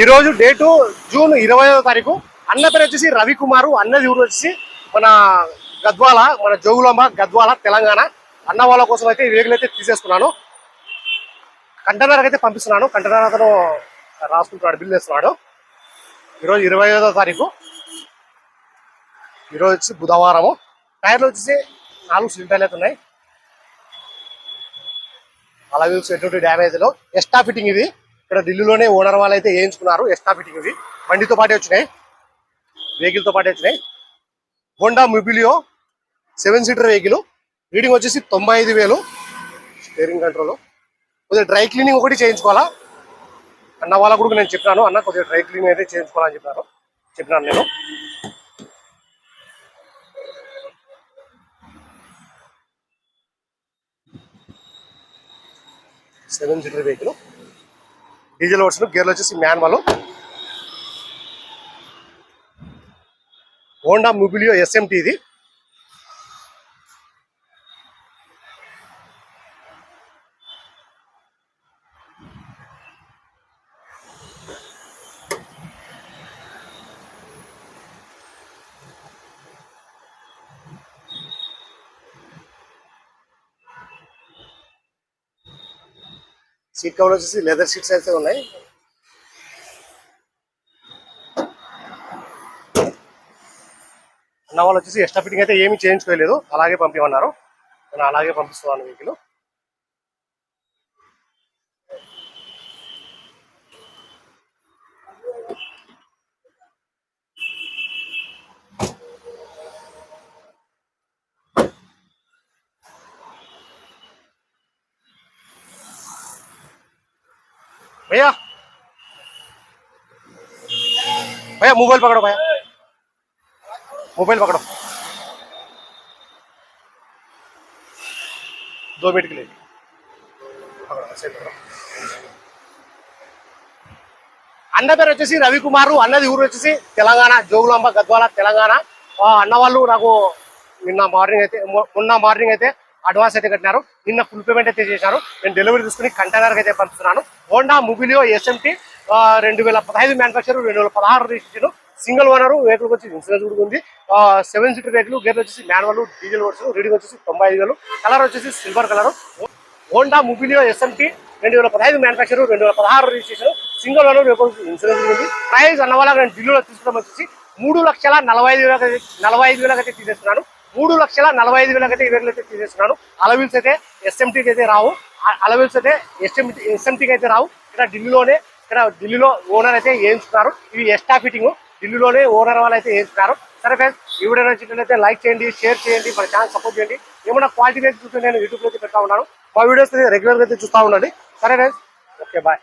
ఈరోజు date June ఇరవై తారీఖు. అన్న పేరు వచ్చేసి రవికుమారు అన్నది ఊరు వచ్చేసి మన గద్వాల మన జోగులాంబ గద్వాల తెలంగాణ. అన్న వాళ్ళ కోసం అయితే వేగులు అయితే తీసేసుకున్నాను. కంటనర్కి అయితే పంపిస్తున్నాను. కంటనర్ అతను రాసుకుంటున్నాడు బిల్ వేస్తున్నాడు. ఈరోజు ఇరవై ఐదో తారీఖు. ఈరోజు వచ్చి బుధవారము. టైర్లు వచ్చేసి నాలుగు సిలిండర్లు అయితే ఉన్నాయి. అలా ఎటువంటి డ్యామేజ్లో. ఎక్స్ట్రా ఫిట్టింగ్ ఇది. ఇక్కడ ఢిల్లీలోనే ఓనర్ వాళ్ళు అయితే వేయించుకున్నారు ఎక్స్ట్రా ఫిట్టింగ్ బండితో పాటే వచ్చినాయి. వెహికల్తో పాటే వచ్చినాయి. Honda Mobilio seven seater vehicle reading వచ్చేసి తొంభై ఐదు వేలు. స్టీరింగ్ కంట్రోల్ కొద్దిగా డ్రై క్లీనింగ్ ఒకటి చేయించుకోవాలా? అన్న వాళ్ళకు కూడా నేను చెప్పినాను. అన్న కొద్దిగా డ్రై క్లీనింగ్ అయితే చేయించుకోవాలని చెప్పాను చెప్పినాను నేను. సెవెన్ సీటర్ వెహికల్ డీజిల్ ఓట్స్లు గేర్లు వచ్చేసి మాన్యువల్ హోండా మొబిలియో ఎస్ఎంటీ ఇది. సీట్ కవర్ వచ్చేసి లెదర్ సీట్స్ అయితే ఉన్నాయి. అన్న వాళ్ళు వచ్చేసి ఎక్స్ట్రా ఫిట్టింగ్ అయితే ఏమీ చేయించుకోలేదు. అలాగే పంపించమన్నారు నేను అలాగే పంపిస్తున్నాను వెహికల్. भैया भैया मोबाइल पकड़ो भैया मोबाइल पकड़ो दो मिनट के लिए पकड़ो ऐसे पकड़ो అన్న పేరు వచ్చేసి రవికుమారు అన్నది ఊరు వచ్చేసి తెలంగాణ జోగులాంబ గద్వాల తెలంగాణ ఆ అన్న వాళ్ళు నాకు నిన్న మార్నింగ్ అయితే మొ- మొన్న మార్నింగ్ అయితే అడ్వాన్స్ అయితే కట్టినారు నిన్న ఫుల్ పేమెంట్ అయితే చేశారు నేను డెలివరీ తీసుకుని కంటైనర్ అయితే పంపిస్తున్నాను హోండా ముబిలియో ఎస్ఎంటీ రెండు వేల పదహైదు మ్యానుఫాక్చర్ రెండు వేల పదహారు రిజిస్ట్రేషన్ సింగిల్ ఓనర్ వెహికల్ వచ్చి ఇన్సూరెన్స్ కూడా ఉంది. సెవెన్ సీటర్ వెహికల్ గేర్ వచ్చేసి మాన్యువల్ డీజిల్ వర్షన్ రీడింగ్ వచ్చేసి తొంభై ఐదు వేలు. కలర్ వచ్చేసి silver colour Honda Mobilio SMT రెండు వేల పదహైదు మ్యానుఫాక్చర్ రెండు వేల పదహారు రిజిస్ట్రేషన్ సింగిల్ ఓనర్ ఇన్సూరెన్స్ ఉంది. ప్రైస్ అన్న వాళ్ళ నేను ఢిల్లీలో తీసుకోవడం వచ్చేసి మూడు లక్షల నలభై ఐదు వేలకు నలభై ఐదు వేలకు అయితే తీసేస్తున్నాను. మూడు లక్షల నలభై ఐదు వేలకు అయితే వెహికల్ అయితే తీసేస్తున్నాను. అలవిల్స్ అయితే ఎస్ఎంటీకి అయితే రావు. అలవెల్స్ అయితే ఎస్ఎంటీ ఎస్ఎంటీకి అయితే రావు. ఇక్కడ ఢిల్లీలోనే ఇక్కడ ఢిల్లీలో ఓనర్ అయితే వేయించుకున్నారు. ఇవి ఎక్స్ట్రా ఫిట్టింగ్ ఢిల్లీలోనే ఓనర్ వాళ్ళు అయితే వేయించుకున్నారు. సరే ఫ్రెండ్స్ ఈ వీడియో నచ్చినట్లయితే లైక్ చేయండి షేర్ చేయండి మన ఛానల్ సపోర్ట్ చేయండి. ఏమైనా క్వాలిటీ అయితే చూస్తే నేను యూట్యూబ్లో అయితే పెడతా ఉన్నాను. మా వీడియోస్ రెగ్యులర్గా అయితే చూస్తూ ఉండండి. సరే ఫ్రెండ్స్ ఓకే బాయ్